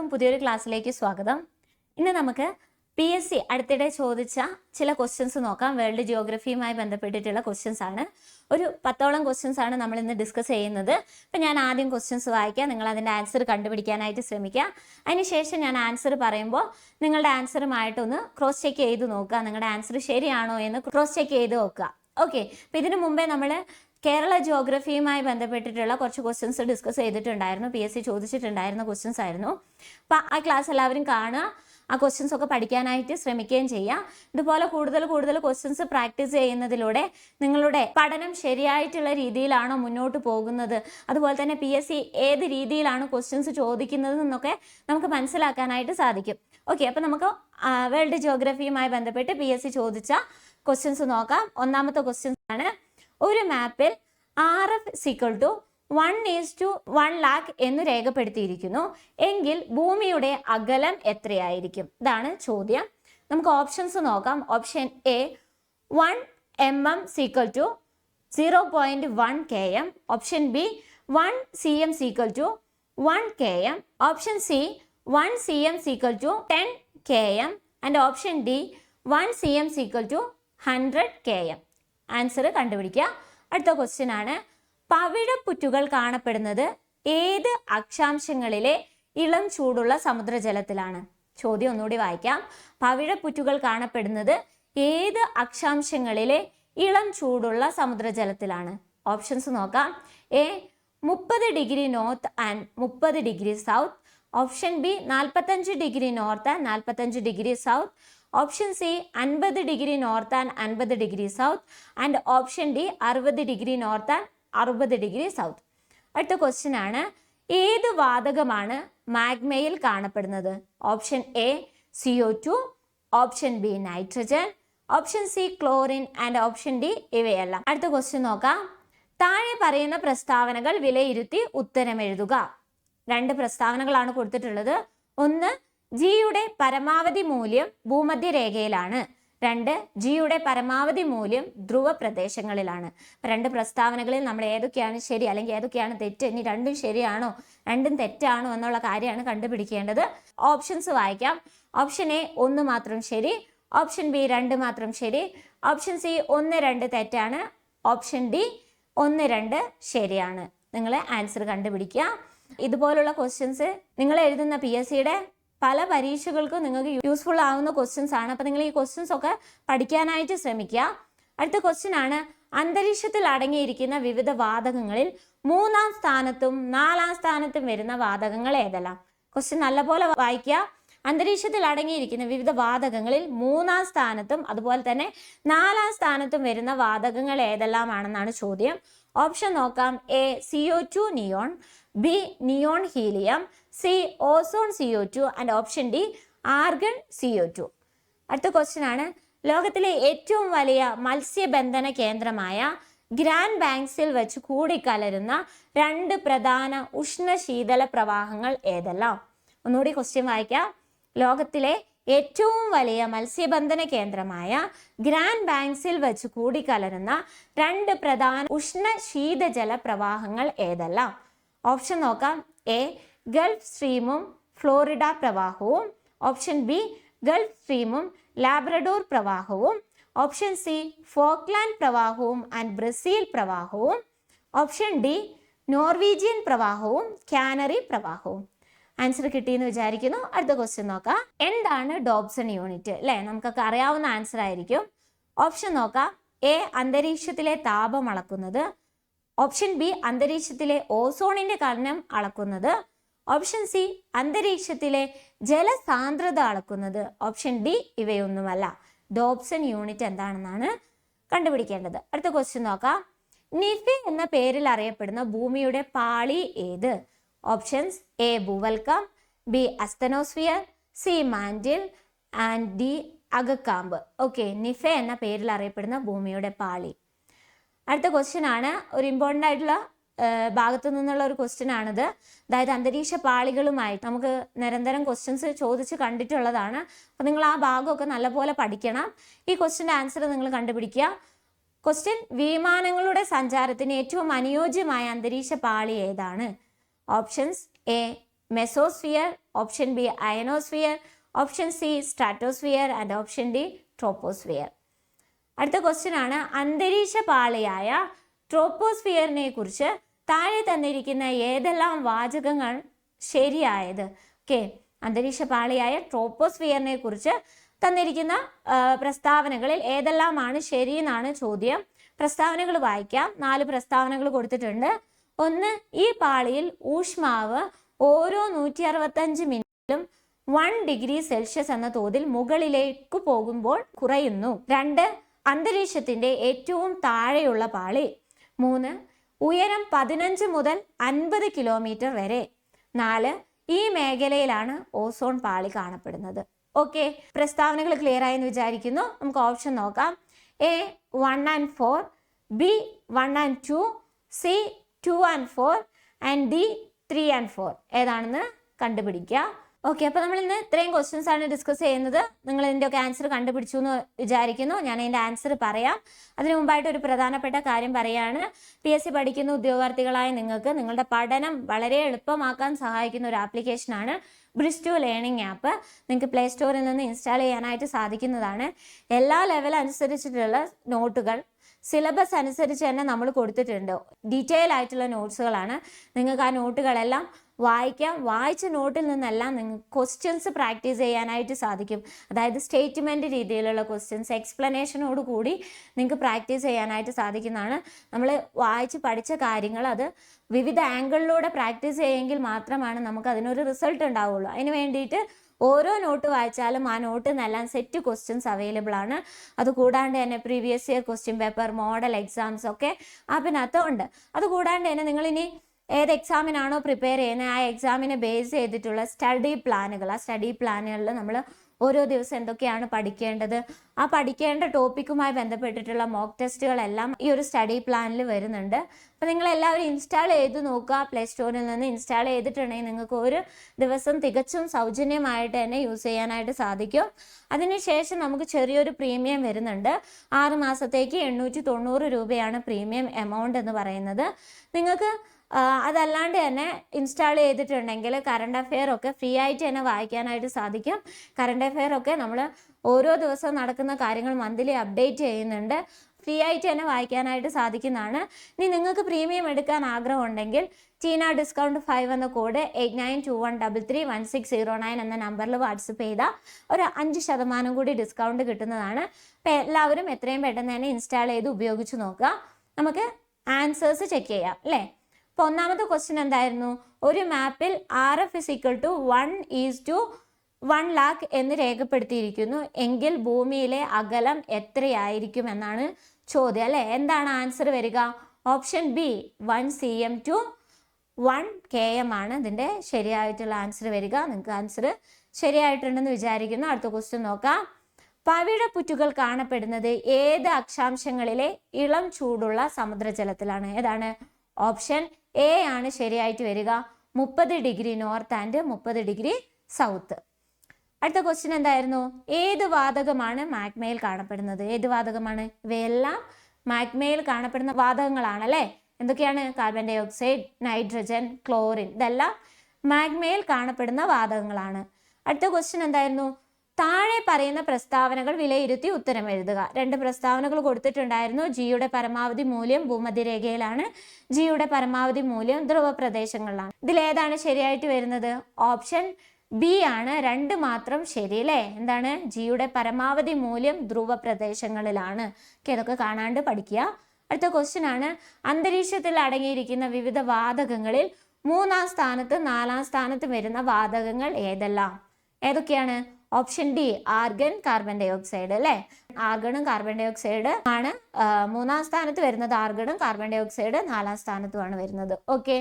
എല്ലാവർക്കും പുതിയൊരു ക്ലാസ്സിലേക്ക് സ്വാഗതം. ഇന്ന് നമുക്ക് പി എസ് സി അടുത്തിടെ ചോദിച്ച ചില ക്വസ്റ്റ്യൻസ് നോക്കാം. വേൾഡ് ജിയോഗ്രഫിയുമായി ബന്ധപ്പെട്ടിട്ടുള്ള ക്വസ്റ്റ്യൻസ് ആണ്. ഒരു പത്തോളം ക്വസ്റ്റ്യൻസ് ആണ് നമ്മൾ ഇന്ന് ഡിസ്കസ് ചെയ്യുന്നത്. അപ്പം ഞാൻ ആദ്യം ക്വസ്റ്റ്യൻസ് വായിക്കാം. നിങ്ങൾ അതിന്റെ ആൻസർ കണ്ടുപിടിക്കാനായിട്ട് ശ്രമിക്കുക. അതിനുശേഷം ഞാൻ ആൻസർ പറയുമ്പോൾ നിങ്ങളുടെ ആൻസറുമായിട്ടൊന്ന് ക്രോസ് ചെക്ക് ചെയ്ത് നോക്കുക. നിങ്ങളുടെ ആൻസർ ശരിയാണോ എന്ന് ക്രോസ് ചെക്ക് ചെയ്ത് നോക്കുക. ഓക്കെ അപ്പം ഇതിനു മുമ്പേ നമ്മൾ കേരള ജോഗ്രഫിയുമായി ബന്ധപ്പെട്ടിട്ടുള്ള കുറച്ച് ക്വസ്റ്റ്യൻസ് ഡിസ്കസ് ചെയ്തിട്ടുണ്ടായിരുന്നു. പി എസ് സി ചോദിച്ചിട്ടുണ്ടായിരുന്ന ക്വസ്റ്റ്യൻസ് ആയിരുന്നു. അപ്പം ആ ക്ലാസ് എല്ലാവരും കാണുക. ആ ക്വസ്റ്റ്യൻസ് ഒക്കെ പഠിക്കാനായിട്ട് ശ്രമിക്കുകയും ചെയ്യാം ഇതുപോലെ കൂടുതൽ കൂടുതൽ ക്വസ്റ്റ്യൻസ് പ്രാക്ടീസ് ചെയ്യുന്നതിലൂടെ നിങ്ങളുടെ പഠനം ശരിയായിട്ടുള്ള രീതിയിലാണോ മുന്നോട്ട് പോകുന്നത്? അതുപോലെ തന്നെ പി എസ് സി ഏത് രീതിയിലാണ് ക്വസ്റ്റ്യൻസ് ചോദിക്കുന്നത് എന്നൊക്കെ നമുക്ക് മനസ്സിലാക്കാനായിട്ട് സാധിക്കും. ഓക്കെ അപ്പം നമുക്ക് വേൾഡ് ജോഗ്രഫിയുമായി ബന്ധപ്പെട്ട് പി എസ് സി ചോദിച്ച ക്വസ്റ്റ്യൻസ് നോക്കാം. ഒന്നാമത്തെ ക്വസ്റ്റ്യൻസ് ആണ് ഒരു മാപ്പിൽ R F equal to one is to one lakh എന്ന് രേഖപ്പെടുത്തിയിരിക്കുന്നു. എങ്കിൽ ഭൂമിയുടെ അകലം എത്രയായിരിക്കും? ഇതാണ് ചോദ്യം. നമുക്ക് ഓപ്ഷൻസ് നോക്കാം. Option A one M M equal to zero point one K M option B one C M equal to one K M option C one C M equal to ten K M and option D one C M equal to hundred K M answer കണ്ടുപിടിക്കുക. അടുത്ത question ആണ്. പവിഴപ്പുറ്റുകൾ കാണപ്പെടുന്നത് ഏത് അക്ഷാംശങ്ങളിലെ ഇളം ചൂടുള്ള സമുദ്രജലത്തിലാണ്? ചോദ്യം ഒന്നുകൂടി വായിക്കാം. പവിഴപ്പുറ്റുകൾ കാണപ്പെടുന്നത് ഏത് അക്ഷാംശങ്ങളിലെ ഇളം ചൂടുള്ള സമുദ്രജലത്തിലാണ്? ഓപ്ഷൻസ് നോക്കാം. എ മുപ്പത് ഡിഗ്രി നോർത്ത് ആൻഡ് മുപ്പത് ഡിഗ്രി സൗത്ത്. ഓപ്ഷൻ ബി നാൽപ്പത്തഞ്ച് ഡിഗ്രി നോർത്ത് ആൻഡ് നാൽപ്പത്തഞ്ച് ഡിഗ്രി സൗത്ത്. ഓപ്ഷൻ സി അൻപത് ഡിഗ്രി നോർത്ത് ആൻഡ് അൻപത് degree south. And option D അറുപത് ഡിഗ്രി നോർത്ത് ആൻഡ് അറുപത് ഡിഗ്രി സൗത്ത്. അടുത്ത ക്വസ്റ്റ്യൻ ആണ് ഏത് വാതകമാണ് മാഗ്മയിൽ കാണപ്പെടുന്നത്? Option A C O two option B nitrogen option C chlorine and option D ഇവയല്ല. അടുത്ത ക്വസ്റ്റ്യൻ നോക്കാം. താഴെ പറയുന്ന പ്രസ്താവനകൾ വിലയിരുത്തി ഉത്തരം എഴുതുക. രണ്ട് പ്രസ്താവനകളാണ് കൊടുത്തിട്ടുള്ളത്. ഒന്ന് ജിയുടെ പരമാവധി മൂല്യം ഭൂമധ്യരേഖയിലാണ്. രണ്ട് ജിയുടെ പരമാവധി മൂല്യം ധ്രുവ പ്രദേശങ്ങളിലാണ് രണ്ട് പ്രസ്താവനകളിൽ നമ്മൾ ഏതൊക്കെയാണ് ശരി അല്ലെങ്കിൽ ഏതൊക്കെയാണ് തെറ്റ്? ഇനി രണ്ടും ശരിയാണോ? രണ്ടും തെറ്റാണോ എന്നുള്ള കാര്യമാണ് കണ്ടുപിടിക്കേണ്ടത്. ഓപ്ഷൻസ് വായിക്കാം. ഓപ്ഷൻ എ ഒന്ന് മാത്രം ശരി. ഓപ്ഷൻ ബി രണ്ട് മാത്രം ശരി. ഓപ്ഷൻ സി ഒന്ന് രണ്ട് തെറ്റാണ്. ഓപ്ഷൻ ഡി ഒന്ന് രണ്ട് ശരിയാണ്. നിങ്ങൾ ആൻസർ കണ്ടുപിടിക്കുക. ഇതുപോലുള്ള ക്വസ്റ്റ്യൻസ് നിങ്ങൾ എഴുതുന്ന പി എസ് സിയുടെ പല പരീക്ഷകൾക്കും നിങ്ങൾക്ക് യൂസ്ഫുൾ ആവുന്ന ക്വസ്റ്റ്യൻസ് ആണ്. അപ്പോൾ നിങ്ങൾ ഈ ക്വസ്റ്റ്യൻസ് ഒക്കെ പഠിക്കാനായിട്ട് ശ്രമിക്കുക. അടുത്ത ക്വസ്റ്റ്യൻ ആണ്. അന്തരീക്ഷത്തിൽ അടങ്ങിയിരിക്കുന്ന വിവിധ വാതകങ്ങളിൽ മൂന്നാം സ്ഥാനത്തും നാലാം സ്ഥാനത്തും വരുന്ന വാതകങ്ങൾ ഏതെല്ലാം? ക്വസ്റ്റ്യൻ നല്ലപോലെ വായിക്കുക. അന്തരീക്ഷത്തിൽ അടങ്ങിയിരിക്കുന്ന വിവിധ വാതകങ്ങളിൽ മൂന്നാം സ്ഥാനത്തും അതുപോലെ തന്നെ നാലാം സ്ഥാനത്തും വരുന്ന വാതകങ്ങൾ ഏതെല്ലാമാണെന്നാണ് ചോദ്യം. ഓപ്ഷൻ നോക്കാം. A CO two neon B neon helium C ozone C O two and option D argon C O two അടുത്ത ക്വസ്റ്റ്യൻ ആണ്. ലോകത്തിലെ ഏറ്റവും വലിയ മത്സ്യബന്ധന കേന്ദ്രമായ ഗ്രാൻഡ് ബാങ്ക്സിൽ വെച്ച് കൂടിക്കലരുന്ന രണ്ട് പ്രധാന ഉഷ്ണശീതല പ്രവാഹങ്ങൾ ഏതെല്ലാം? ഒന്നുകൂടി ക്വസ്റ്റ്യൻ വായിക്കാം. ലോകത്തിലെ ഏറ്റവും വലിയ മത്സ്യബന്ധന കേന്ദ്രമായ ഗ്രാൻഡ് ബാങ്ക്സിൽ വെച്ച് കൂടിക്കലരുന്ന രണ്ട് പ്രധാന ഉഷ്ണ ശീതജല പ്രവാഹങ്ങൾ ഏതെല്ലാം? ഓപ്ഷൻ നോക്കാം. എ ഗൾഫ് സ്ട്രീമും ഫ്ലോറിഡ പ്രവാഹവും. ഓപ്ഷൻ ബി ഗൾഫ് സ്ട്രീമും ലാബ്രഡോർ പ്രവാഹവും. ഓപ്ഷൻ സി ഫോക്ലാൻഡ് പ്രവാഹവും ആൻഡ് ബ്രസീൽ പ്രവാഹവും. ഓപ്ഷൻ ഡി നോർവീജിയൻ പ്രവാഹവും കാനറി പ്രവാഹവും. ആൻസർ കിട്ടിയെന്ന് വിചാരിക്കുന്നു. അടുത്ത ക്വസ്റ്റ്യൻ നോക്കാം. എന്താണ് ഡോബ്സൺ യൂണിറ്റ്? അല്ലേ നമുക്കൊക്കെ അറിയാവുന്ന ആൻസർ ആയിരിക്കും. ഓപ്ഷൻ നോക്കാം. എ അന്തരീക്ഷത്തിലെ താപം അളക്കുന്നത്. ഓപ്ഷൻ ബി അന്തരീക്ഷത്തിലെ ഓസോണിന്റെ കനം അളക്കുന്നത്. ഓപ്ഷൻ സി അന്തരീക്ഷത്തിലെ ജലസാന്ദ്രത അളക്കുന്നത്. ഓപ്ഷൻ ഡി ഇവയൊന്നുമല്ല. ഡോപ്സൺ യൂണിറ്റ് എന്താണെന്നാണ് കണ്ടുപിടിക്കേണ്ടത്. അടുത്ത ക്വസ്റ്റ്യൻ നോക്കാം. നിഫി എന്ന പേരിൽ അറിയപ്പെടുന്ന ഭൂമിയുടെ പാളി ഏത്? Options A ഭൂവൽക്കം B asthenosphere C mantle and D അകക്കാമ്പ്. Okay നിഫ എന്ന പേരിൽ അറിയപ്പെടുന്ന ഭൂമിയുടെ പാളി. അടുത്ത ക്വസ്റ്റ്യൻ ആണ്. ഒരു ഇമ്പോർട്ടന്റ് ആയിട്ടുള്ള ഭാഗത്തു നിന്നുള്ള ഒരു ക്വസ്റ്റ്യൻ ആണിത്. അതായത് അന്തരീക്ഷ പാളികളുമായി നമുക്ക് നിരന്തരം ക്വസ്റ്റ്യൻസ് ചോദിച്ച് കണ്ടിട്ടുള്ളതാണ്. അപ്പം നിങ്ങൾ ആ ഭാഗമൊക്കെ നല്ലപോലെ പഠിക്കണം. ഈ ക്വസ്റ്റ്യന്റെ ആൻസർ നിങ്ങൾ കണ്ടുപിടിക്കുക. ക്വസ്റ്റ്യൻ വിമാനങ്ങളുടെ സഞ്ചാരത്തിന് ഏറ്റവും അനുയോജ്യമായ അന്തരീക്ഷ പാളി ഏതാണ്? Options A mesosphere option B ionosphere option C stratosphere and option D troposphere അടുത്ത ക്വസ്റ്റ്യൻ ആണ് അന്തരീക്ഷ പാളിയായ ട്രോപ്പോസ്ഫിയറിനെ കുറിച്ച് താഴെ തന്നിരിക്കുന്ന ഏതെല്ലാം വാചകങ്ങൾ ശരിയായത്? ഓക്കെ അന്തരീക്ഷ പാളിയായ ട്രോപ്പോസ്ഫിയറിനെ കുറിച്ച് തന്നിരിക്കുന്ന പ്രസ്താവനകളിൽ ഏതെല്ലാമാണ് ശരിയെന്നാണ് ചോദ്യം. പ്രസ്താവനകൾ വായിക്കാം. നാല് പ്രസ്താവനകൾ കൊടുത്തിട്ടുണ്ട്. ഒന്ന് ഈ പാളിയിൽ ഊഷ്മാവ് ഓരോ നൂറ്റി അറുപത്തഞ്ച് മിനിറ്റിലും വൺ ഡിഗ്രി സെൽഷ്യസ് എന്ന തോതിൽ മുകളിലേക്ക് പോകുമ്പോൾ കുറയുന്നു. രണ്ട് അന്തരീക്ഷത്തിന്റെ ഏറ്റവും താഴെയുള്ള പാളി. മൂന്ന് ഉയരം പതിനഞ്ച് മുതൽ അൻപത് കിലോമീറ്റർ വരെ. നാല് ഈ മേഖലയിലാണ് ഓസോൺ പാളി കാണപ്പെടുന്നത്. ഓക്കെ പ്രസ്താവനകൾ ക്ലിയർ ആയെന്ന് വിചാരിക്കുന്നു. നമുക്ക് ഓപ്ഷൻ നോക്കാം. A one and four B one and two C two and four and D three and four ഏതാണെന്ന് കണ്ടുപിടിക്കുക. ഓക്കെ അപ്പോൾ നമ്മൾ ഇന്ന് ഇത്രയും ക്വസ്റ്റ്യൻസ് ആണ് ഡിസ്കസ് ചെയ്യുന്നത്. നിങ്ങൾ ഇതിന്റെ ഒക്കെ ആൻസർ കണ്ടുപിടിച്ചു എന്ന് വിചാരിക്കുന്നു. ഞാൻ അതിന്റെ ആൻസർ പറയാം. അതിനു മുമ്പായിട്ട് ഒരു പ്രധാനപ്പെട്ട കാര്യം പറയാണ്. പി എസ് സി പഠിക്കുന്ന ഉദ്യോഗാർത്ഥികളായ നിങ്ങൾക്ക് നിങ്ങളുടെ പഠനം വളരെ എളുപ്പമാക്കാൻ സഹായിക്കുന്ന ഒരു ആപ്ലിക്കേഷൻ ആപ്ലിക്കേഷനാണ് ബ്രിസ്റ്റു ലേണിംഗ് ആപ്പ് നിങ്ങൾക്ക് പ്ലേ സ്റ്റോറിൽ നിന്ന് ഇൻസ്റ്റാൾ ചെയ്യാനായിട്ട് സാധിക്കുന്നതാണ്. എല്ലാ ലെവൽ അനുസരിച്ചിട്ടുള്ള നോട്ടുകൾ സിലബസ് അനുസരിച്ച് തന്നെ നമ്മൾ കൊടുത്തിട്ടുണ്ട്. ഡീറ്റെയിൽ ആയിട്ടുള്ള നോട്ട്സുകളാണ് നിങ്ങൾക്ക് ആ നോട്ടുകളെല്ലാം വായിക്കാം. വായിച്ച നോട്ടിൽ നിന്നെല്ലാം നിങ്ങൾക്ക് ക്വസ്റ്റ്യൻസ് പ്രാക്ടീസ് ചെയ്യാനായിട്ട് സാധിക്കും. അതായത് സ്റ്റേറ്റ്മെന്റ് രീതിയിലുള്ള ക്വസ്റ്റ്യൻസ് എക്സ്പ്ലനേഷനോട് കൂടി നിങ്ങൾക്ക് പ്രാക്ടീസ് ചെയ്യാനായിട്ട് സാധിക്കുന്നതാണ്. നമ്മൾ വായിച്ച് പഠിച്ച കാര്യങ്ങൾ അത് വിവിധ ആംഗിളിലൂടെ പ്രാക്ടീസ് ചെയ്യുമെങ്കിൽ മാത്രമാണ് നമുക്ക് അതിനൊരു റിസൾട്ട് ഉണ്ടാവുള്ളൂ. അതിന് വേണ്ടിയിട്ട് ഓരോ നോട്ട് വായിച്ചാലും ആ നോട്ടിൽ നിന്നെല്ലാം സെറ്റ് ക്വസ്റ്റ്യൻസ് അവൈലബിൾ ആണ്. അത് കൂടാണ്ട് തന്നെ previous year question paper model exams ഒക്കെ ആപ്പിനകത്ത് ഉണ്ട്. അത് കൂടാണ്ട് തന്നെ നിങ്ങളിനി ഏത് എക്സാമിനാണോ പ്രിപ്പയർ ചെയ്യുന്നത് ആ എക്സാമിനെ ബേസ് ചെയ്തിട്ടുള്ള സ്റ്റഡി പ്ലാനുകൾ ആ സ്റ്റഡി പ്ലാനുകളിൽ നമ്മൾ ഓരോ ദിവസം എന്തൊക്കെയാണ് പഠിക്കേണ്ടത്? ആ പഠിക്കേണ്ട ടോപ്പിക്കുമായി ബന്ധപ്പെട്ടിട്ടുള്ള മോക്ക് ടെസ്റ്റുകളെല്ലാം ഈ ഒരു സ്റ്റഡി പ്ലാനിൽ വരുന്നുണ്ട്. അപ്പോൾ നിങ്ങൾ എല്ലാവരും ഇൻസ്റ്റാൾ ചെയ്ത് നോക്കുക. പ്ലേ സ്റ്റോറിൽ നിന്ന് ഇൻസ്റ്റാൾ ചെയ്തിട്ടുണ്ടെങ്കിൽ നിങ്ങൾക്ക് ഒരു ദിവസം തികച്ചും സൗജന്യമായിട്ട് തന്നെ യൂസ് ചെയ്യാനായിട്ട് സാധിക്കും. അതിനുശേഷം നമുക്ക് ചെറിയൊരു പ്രീമിയം വരുന്നുണ്ട്. ആറ് മാസത്തേക്ക് എണ്ണൂറ്റി തൊണ്ണൂറ് രൂപയാണ് പ്രീമിയം എമൗണ്ട് എന്ന് പറയുന്നത്. നിങ്ങൾക്ക് അതല്ലാണ്ട് തന്നെ ഇൻസ്റ്റാൾ ചെയ്തിട്ടുണ്ടെങ്കിൽ കറണ്ട് അഫെയർ ഒക്കെ ഫ്രീ ആയിട്ട് തന്നെ വായിക്കാനായിട്ട് സാധിക്കും. കറണ്ട് അഫെയർ ഒക്കെ നമ്മൾ ഓരോ ദിവസവും നടക്കുന്ന കാര്യങ്ങൾ മന്ത്ലി അപ്ഡേറ്റ് ചെയ്യുന്നുണ്ട്. ഫ്രീ ആയിട്ട് തന്നെ വായിക്കാനായിട്ട് സാധിക്കുന്നതാണ്. ഇനി നിങ്ങൾക്ക് പ്രീമിയം എടുക്കാൻ ആഗ്രഹം ഉണ്ടെങ്കിൽ ചീന ഡിസ്കൗണ്ട് ഫൈവ് എന്ന code eight nine two one double three one six zero nine എന്ന നമ്പറിൽ വാട്സപ്പ് ചെയ്താൽ ഒരു അഞ്ച് ശതമാനം കൂടി ഡിസ്കൗണ്ട് കിട്ടുന്നതാണ്. അപ്പോൾ എല്ലാവരും എത്രയും പെട്ടെന്ന് തന്നെ ഇൻസ്റ്റാൾ ചെയ്ത് ഉപയോഗിച്ച് നോക്കുക. നമുക്ക് ആൻസേഴ്സ് ചെക്ക് ചെയ്യാം അല്ലേ? അപ്പോൾ ഒന്നാമത്തെ ക്വസ്റ്റ്യൻ എന്തായിരുന്നു? ഒരു മാപ്പിൽ R F is equal to one is to one lakh എന്ന് രേഖപ്പെടുത്തിയിരിക്കുന്നു. എങ്കിൽ ഭൂമിയിലെ അകലം എത്രയായിരിക്കും എന്നാണ് ചോദ്യം അല്ലേ? എന്താണ് ആൻസർ വരിക? Option B one C M to one K M ആണ് ഇതിന്റെ ശരിയായിട്ടുള്ള ആൻസർ വരിക. നിങ്ങൾക്ക് ആൻസർ ശരിയായിട്ടുണ്ടെന്ന് വിചാരിക്കുന്നു. അടുത്ത ക്വസ്റ്റ്യൻ നോക്കാം. പവിഴ പുറ്റുകൾ കാണപ്പെടുന്നത് ഏത് അക്ഷാംശങ്ങളിലെ ഇളം ചൂടുള്ള സമുദ്രജലത്തിലാണ്? ഏതാണ്? ഓപ്ഷൻ എ ആണ് ശരിയായിട്ട് വരിക. മുപ്പത് ഡിഗ്രി നോർത്ത് ആൻഡ് മുപ്പത് ഡിഗ്രി സൗത്ത്. അടുത്ത ക്വസ്റ്റ്യൻ എന്തായിരുന്നു? ഏത് വാതകമാണ് മാഗ്മയിൽ കാണപ്പെടുന്നത്? ഏത് വാതകമാണ്? ഇവയെല്ലാം മാഗ്മയിൽ കാണപ്പെടുന്ന വാതകങ്ങളാണ് അല്ലേ? എന്തൊക്കെയാണ്? Carbon dioxide nitrogen chlorine ഇതെല്ലാം മാഗ്മയിൽ കാണപ്പെടുന്ന വാതകങ്ങളാണ്. അടുത്ത ക്വസ്റ്റ്യൻ എന്തായിരുന്നു? താഴെ പറയുന്ന പ്രസ്താവനകൾ വിലയിരുത്തി ഉത്തരം എഴുതുക. രണ്ട് പ്രസ്താവനകൾ കൊടുത്തിട്ടുണ്ടായിരുന്നു. ജിയുടെ പരമാവധി മൂല്യം ഭൂമധ്യരേഖയിലാണ്. ജിയുടെ പരമാവധി മൂല്യം ധ്രുവ പ്രദേശങ്ങളിലാണ് ഇതിലേതാണ് ശരിയായിട്ട് വരുന്നത്? ഓപ്ഷൻ ബി ആണ്. രണ്ട് മാത്രം ശരി അല്ലേ? എന്താണ്? ജിയുടെ പരമാവധി മൂല്യം ധ്രുവ പ്രദേശങ്ങളിലാണ് ഇതൊക്കെ കാണാണ്ട് പഠിക്കുക. അടുത്ത ക്വസ്റ്റ്യൻ ആണ്. അന്തരീക്ഷത്തിൽ അടങ്ങിയിരിക്കുന്ന വിവിധ വാതകങ്ങളിൽ മൂന്നാം സ്ഥാനത്ത് നാലാം സ്ഥാനത്ത് വരുന്ന വാതകങ്ങൾ ഏതെല്ലാം? ഏതൊക്കെയാണ്? Option D argon carbon dioxide അല്ലേ? ആർഗണും കാർബൺ ഡൈ ഓക്സൈഡ് ആണ് മൂന്നാം സ്ഥാനത്ത് വരുന്നത് ആർഗണും കാർബൺ ഡൈ ഓക്സൈഡ് നാലാം സ്ഥാനത്തുമാണ് വരുന്നത്. ഓക്കെ.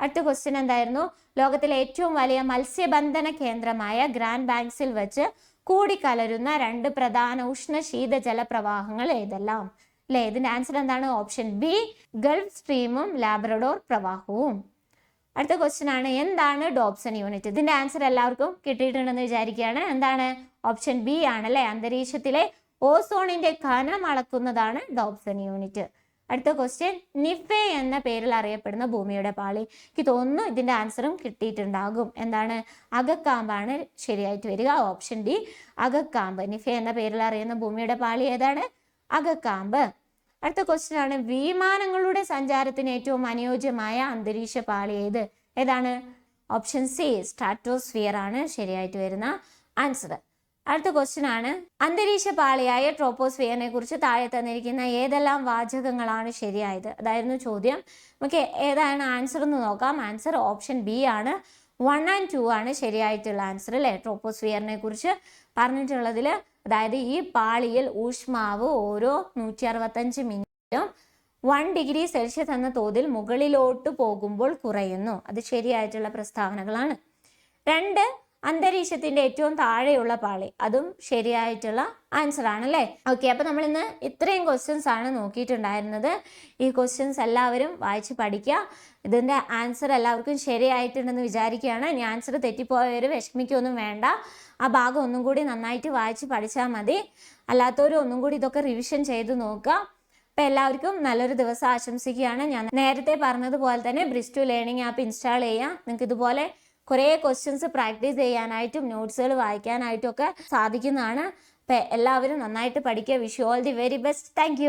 അടുത്ത ക്വസ്റ്റ്യൻ എന്തായിരുന്നു? ലോകത്തിലെ ഏറ്റവും വലിയ മത്സ്യബന്ധന കേന്ദ്രമായ ഗ്രാൻഡ് ബാങ്ക്സിൽ വെച്ച് കൂടിക്കലരുന്ന രണ്ട് പ്രധാന ഉഷ്ണ ശീത ജലപ്രവാഹങ്ങൾ ഏതെല്ലാം? അല്ലേ? ഇതിന്റെ ആൻസർ എന്താണ്? ഓപ്ഷൻ ബി ഗൾഫ് സ്ട്രീമും ലാബ്രഡോർ പ്രവാഹവും. അടുത്ത ക്വസ്റ്റ്യൻ ആണ്. എന്താണ് ഡോപ്സൺ യൂണിറ്റ്? ഇതിന്റെ ആൻസർ എല്ലാവർക്കും കിട്ടിയിട്ടുണ്ടെന്ന് വിചാരിക്കുകയാണ്. എന്താണ് ഓപ്ഷൻ ബി ആണ് അല്ലേ? അന്തരീക്ഷത്തിലെ ഓസോണിന്റെ കനം അളക്കുന്നതാണ് ഡോപ്സൺ യൂണിറ്റ്. അടുത്ത ക്വസ്റ്റ്യൻ നിഫെ എന്ന പേരിൽ അറിയപ്പെടുന്ന ഭൂമിയുടെ പാളി. എനിക്ക് തോന്നുന്നു ഇതിന്റെ ആൻസറും കിട്ടിയിട്ടുണ്ടാകും. എന്താണ്? അകക്കാമ്പാണ്. ശരിയായിട്ട് വരിക. Option D അകക്കാമ്പ്. നിഫെ എന്ന പേരിൽ അറിയുന്ന ഭൂമിയുടെ പാളി ഏതാണ്? അകക്കാമ്പ്. അടുത്ത ക്വസ്റ്റ്യൻ ആണ്. വിമാനങ്ങളുടെ സഞ്ചാരത്തിന് ഏറ്റവും അനുയോജ്യമായ അന്തരീക്ഷ പാളി ഏത്? ഏതാണ്? ഓപ്ഷൻ സി സ്ട്രാറ്റോസ്ഫിയർ ആണ്. ശരിയായിട്ട് വരുന്ന ആൻസർ അടുത്ത ക്വസ്റ്റ്യൻ ആണ്. അന്തരീക്ഷ പാളിയായ ട്രോപ്പോസ്ഫിയറിനെ കുറിച്ച് താഴെ തന്നിരിക്കുന്ന ഏതെല്ലാം വാചകങ്ങളാണ് ശരിയായത്? അതായിരുന്നു ചോദ്യം. നമുക്ക് ഏതാണ് ആൻസർ എന്ന് നോക്കാം. ആൻസർ ഓപ്ഷൻ ബി ആണ്. വൺ ആൻഡ് ടു ആണ് ശരിയായിട്ടുള്ള ആൻസർ അല്ലേ ട്രോപ്പോസ്ഫിയറിനെ കുറിച്ച് പറഞ്ഞിട്ടുള്ളതിൽ അതായത് ഈ പാളിയിൽ ഊഷ്മാവ് ഓരോ നൂറ്റി അറുപത്തഞ്ച് മിനിറ്റും വൺ ഡിഗ്രി സെൽഷ്യസ് എന്ന തോതിൽ മുകളിലോട്ട് പോകുമ്പോൾ കുറയുന്നു. അത് ശരിയായിട്ടുള്ള പ്രസ്താവനകളാണ്. രണ്ട് അന്തരീക്ഷത്തിന്റെ ഏറ്റവും താഴെയുള്ള പാളി. അതും ശരിയായിട്ടുള്ള ആൻസർ ആണ് അല്ലേ? ഓക്കെ അപ്പൊ നമ്മൾ ഇന്ന് ഇത്രയും ക്വസ്റ്റ്യൻസ് ആണ് നോക്കിയിട്ടുണ്ടായിരുന്നത്. ഈ ക്വസ്റ്റ്യൻസ് എല്ലാവരും വായിച്ച് പഠിക്കുക. ഇതിന്റെ ആൻസർ എല്ലാവർക്കും ശരിയായിട്ടുണ്ടെന്ന് വിചാരിക്കുകയാണ്. ഇനി ആൻസർ തെറ്റിപ്പോയവർ വിഷമിക്കൊന്നും വേണ്ട. ആ ഭാഗം ഒന്നും കൂടി നന്നായിട്ട് വായിച്ച് പഠിച്ചാൽ മതി. അല്ലാത്തവരും ഒന്നും കൂടി ഇതൊക്കെ റിവിഷൻ ചെയ്ത് നോക്കുക. അപ്പം എല്ലാവർക്കും നല്ലൊരു ദിവസം ആശംസിക്കുകയാണ്. ഞാൻ നേരത്തെ പറഞ്ഞതുപോലെ തന്നെ ബ്രിസ്റ്റു ലേണിംഗ് ആപ്പ് ഇൻസ്റ്റാൾ ചെയ്യാം നിങ്ങൾക്ക് ഇതുപോലെ കുറേ ക്വസ്റ്റ്യൻസ് പ്രാക്ടീസ് ചെയ്യാനായിട്ടും നോട്ട്സുകൾ വായിക്കാനായിട്ടും ഒക്കെ സാധിക്കുന്നതാണ്. എല്ലാവരും നന്നായിട്ട് പഠിക്കുക. Wish you all the very best thank